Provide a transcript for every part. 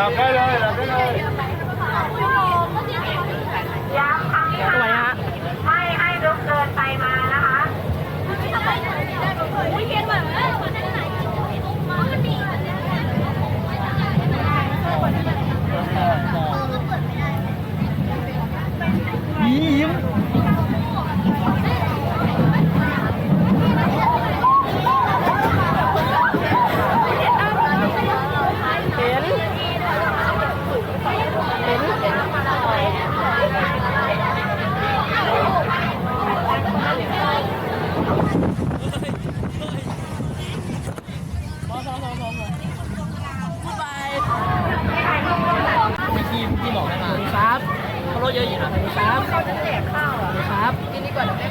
Okay. ครับ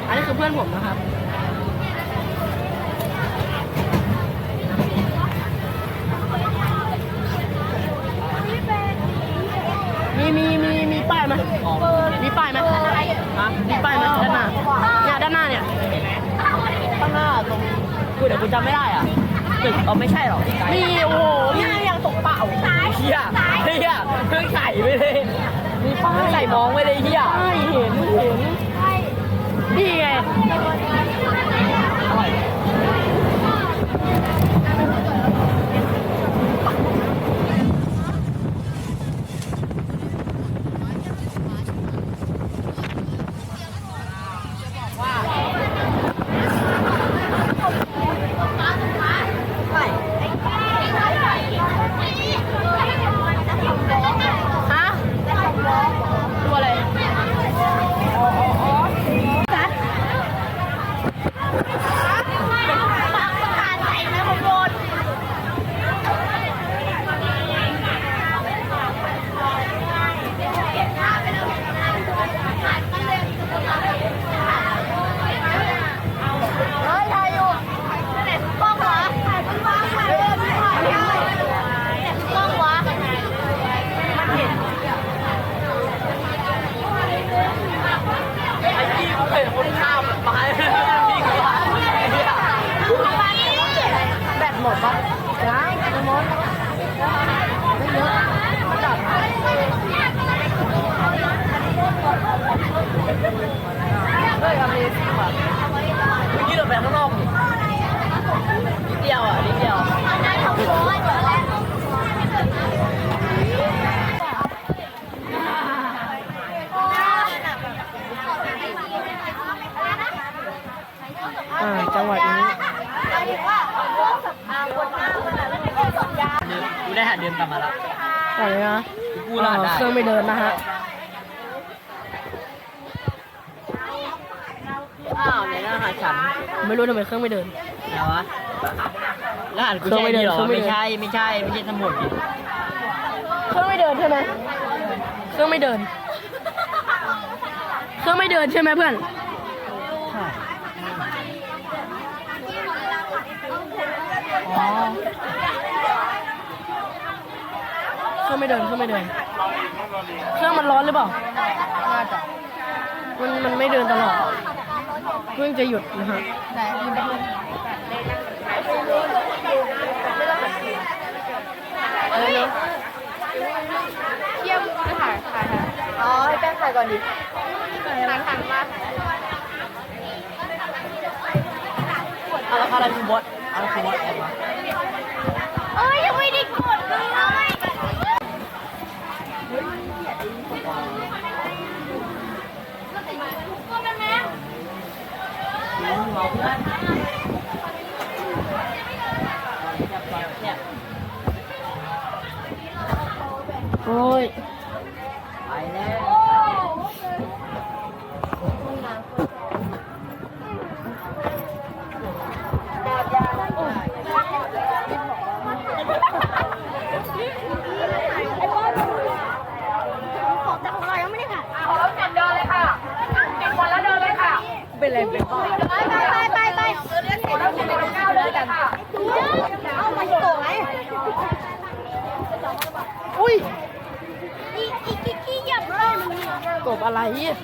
อันนี้คือเพื่อนผมนะครับ มีมีมีมีป้ายไหมมีป้ายไหมฮะมีป้ายไหมด้านหน้าเนี่ยด้านหน้าเนี่ยข้างหน้าตรงกูเดี๋ยวกูจำไม่ได้อะตึกเอาไม่ใช่หรอกที่ไกลมีโอ้โหนี่ยังตกเปล่าเฮียเฮียเพิ่งใส่ไปเลยมีป้ายใส่มองไว้เลยเฮียใช่เห็นเห็น นี่ไง อร่อย ฮะตัวอะไร เฮ้ยถ่ายอยู่กล้องวะถ่ายกล้องถ่ายกล้องถ่ายกล้องวะ ไอ้ที่กูเห็นคนข้ามมาพี่กูว่าเฮีย แบตหมดปะยังไม่หมดไม่เยอะเฮ้ยอเมซิ่งว่ะ เมื่อกี้เราไปข้างนอกนี่นิดเดียวอะนิดเดียว อ่าจังหวะนี้ กูได้หาเดิมกลับมาแล้วก่อนเลยนะกูรอดได้เครื่องไม่เดินนะฮะอ้าวในหน้าหาฉันไม่รู้ทำไมเครื่องไม่เดินไหนวะรหัสกูเครื่องใช่ไม่เดินนี่เหรอเครื่องไม่ไม่เดินใช่ไม่ใช่ไม่ใช่สมุดดิเครื่องไม่เดินใช่ไหมเครื่องไม่เดิน เครื่องไม่เดินใช่ไหมเพื่อน ใช่ อ๋อ เครื่อง ไม่เดินเครื่องไม่เดิน เครื่องมันร้อนหรือเปล่า น่าจะมันมันไม่เดินตลอด เพิ่งจะหยุดนะฮะอะไรเนาะเทียบถ่ายถ่ายถ่ายอ๋อให้แป้งถ่ายก่อนดิถ่ายถ่ายมาเอาละอะไรคือบอสอะไรคือบอสแอบวะ เอ้ยยังไม่ได้กดเลย เนี่ย โอ้ย ไปแล้ว ของแต่ของเรายังไม่ได้ค่ะเอาแล้วเสร็จเดินเลยค่ะ ติดวันแล้วเดินเลยค่ะเป็นไรเป็นบ้า ไปไปไปไปเออเรียกเสร็จแล้วเสร็จแล้วเลยกันเอามาโตไหม อุ้ย อีอีอีอีหยับเลยมึง กบ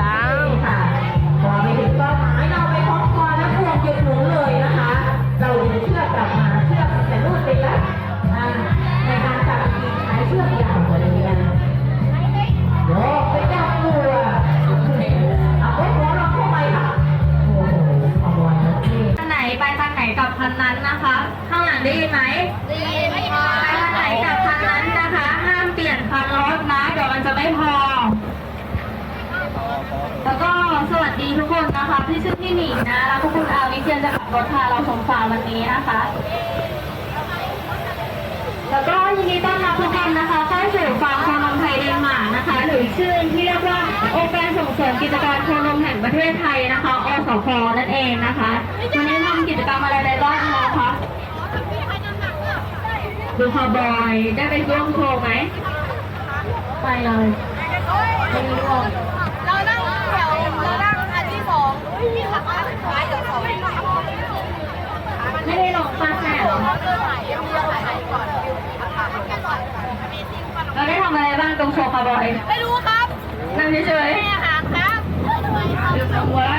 ยังค่ะพอไปถึงต้นไม้เราไปพล้องคอแล้วพวงหยุดหนุนเลยนะคะ เราดึงเชือกกลับมาเชือกแต่นู่นไปละในการจับอีกใช้เชือกยาวกว่านี้นโอ้ไปจับตัเอาไว้หเราเข้าไปค่ะทางไหนไปทางไหนกลับทางนั้นนะคะ ข้างหลังได้ยินไหมได้ไปทางไหนกลับทางนั้นนะคะ ห้ามเปลี่ยนคันรถนะ เดี๋ยวมันจะไม่พอ แล้วก็สวัสดีทุกคนนะคะที่ชื่อพี่หนิงนะ แล้วก็คุณอาวิเชียนจะขับรถพาเราชมฟาร์มวันนี้นะคะ แล้วก็ยินดีต้อนรับทุกคนนะคะเข้าสู่ฟาร์มโคนมไทยเดนมาร์กนะคะ หรือชื่อที่เรียกว่าองค์การส่งเสริมกิจการโคนมแห่งประเทศไทยนะคะ อสคนั่นเองนะคะวันนี้ทำกิจกรรมอะไรไปบ้างนะคะดูคอบอยได้ไปร่วมโชว์ไหมไปเลยไม่ร่วม ไม่ได้ลงปลาแสบหรอเราได้ทำอะไรบ้างตรงโชว์คาร์บอยไม่รู้ครับนั่งเฉยๆอาหารครับเดี๋ยวทำไว้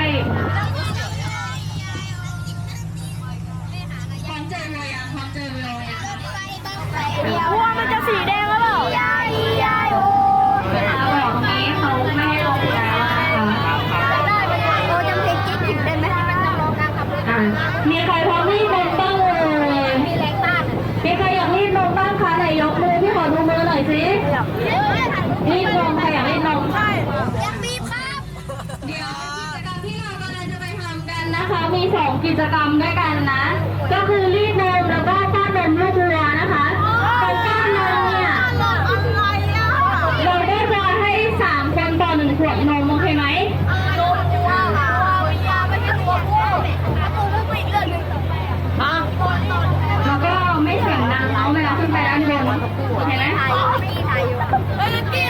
อยสินี่นมใครอยากได้นมยังมีครับ เดี๋ยวกิจกรรมที่เรากำลังจะไปทำกันนะคะ มีสองกิจกรรมด้วยกันนะ ก็คือรีดนมแล้วก็ป้อนนมลูกวัว โอไหมไทยไม่ไฮ้ยายอยู่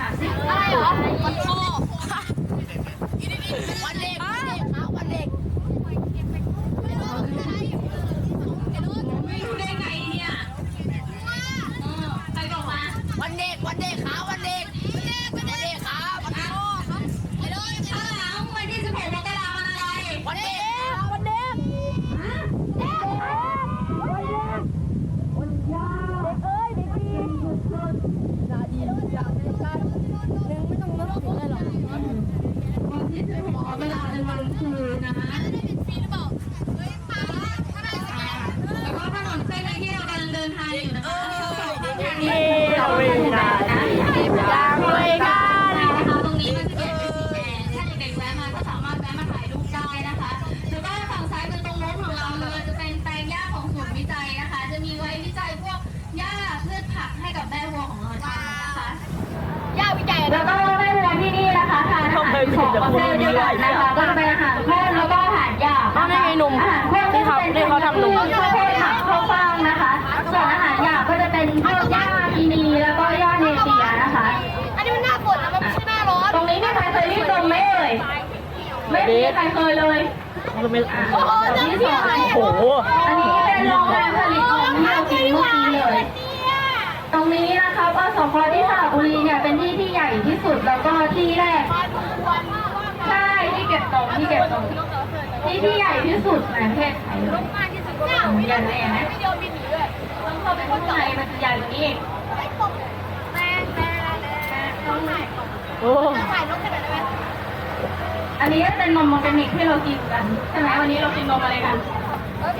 ค่ะอะไรเหรอวันพ่อวันเด็ก สองประเภทด้วยกันนะคะก็จะเป็นอาหารข้นแล้วก็อาหารหยาบอ้าวนี่ไงหนุ่มอาหารข้นก็จะเป็นที่เขาทำหนุ่มข้าวโพดผักข้าวฟ่างนะคะ ส่วนอาหารหยาบก็จะเป็นพวกหญ้าอีนีแล้วก็หญ้าเนเปียนะคะ อันนี้มันหน้าฝนนะมันไม่ใช่หน้าร้อนตรงนี้มีใครเคยรีดนมไหมเอ่ยไม่มีใครเคยเลยโอ้โหอันนี้เป็นโรงงานผลิตนมที่เรากินเมื่อกี้เลย นี้นะคะอสพที่สระบุรีเนี่ยเป็นที่ที่ใหญ่ที่สุดแล้วก็ที่แรกใช่ที่เก็บนมที่เก็บนมที่ที่ใหญ่ที่สุดในประเทศไทยเลยมากที่สุดเนี่ยไม่ได้ไม่ได้เดียวบินหนีด้วยต้องเข้าไปข้างในมันจะใหญ่กว่านี้อีกไอ้ผมแม่แม่แม่ต้องถ่ายโอ้ถ่ายนกขนาดไหนอันนี้ก็เป็นนมออร์แกนิกที่เรากินกันใช่ไหมวันนี้เรากินนมอะไรกัน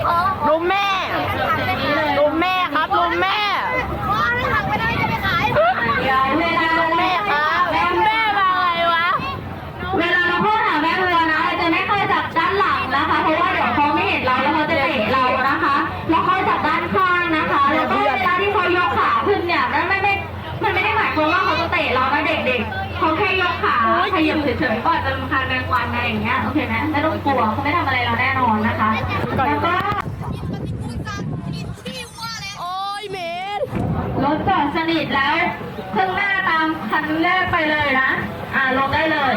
อ๋อลุมแม่อย่างนี้เลยลุมแม่ครับลุมแม่ เฉยๆก็อาจจะรำคาญแมงวันอะไรอย่างเงี้ยโอเคไหมไม่ต้องกลัวเขาไม่ทำอะไรเราแน่นอนนะคะแล้วก็โอ้ยเหม็นรถจอดสนิทแล้วเครื่องหน้าตามคันแรกไปเลยนะ อ่าลงได้เลย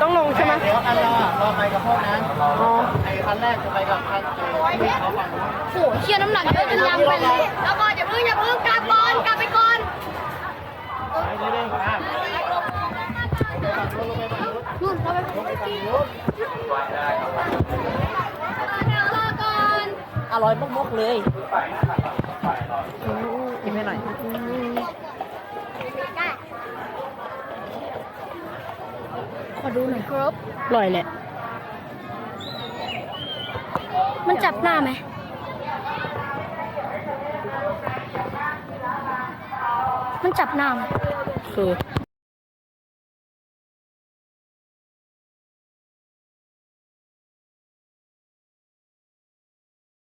ต้องลงใช่ไหมเดี๋ยวอันเราอะเราไปกับพวกนั้นอ๋อไอ้คันแรกจะไปกับคันเจเขาฝั่งนู้นโหเชียร์น้ำหนักเยอะจนยำไปเลยแล้วก็อย่าเพิ่งอย่าเพิ่งกลับก่อนกลับไปก่อน ไปเรื่อยๆครับนู่นเขาไปก่อนอร่อยมกๆเลยกินให้หน่อยขอดูหน่อยครับอร่อยแหละ มันจับหน้าไหมมันจับหน้าไหมคือ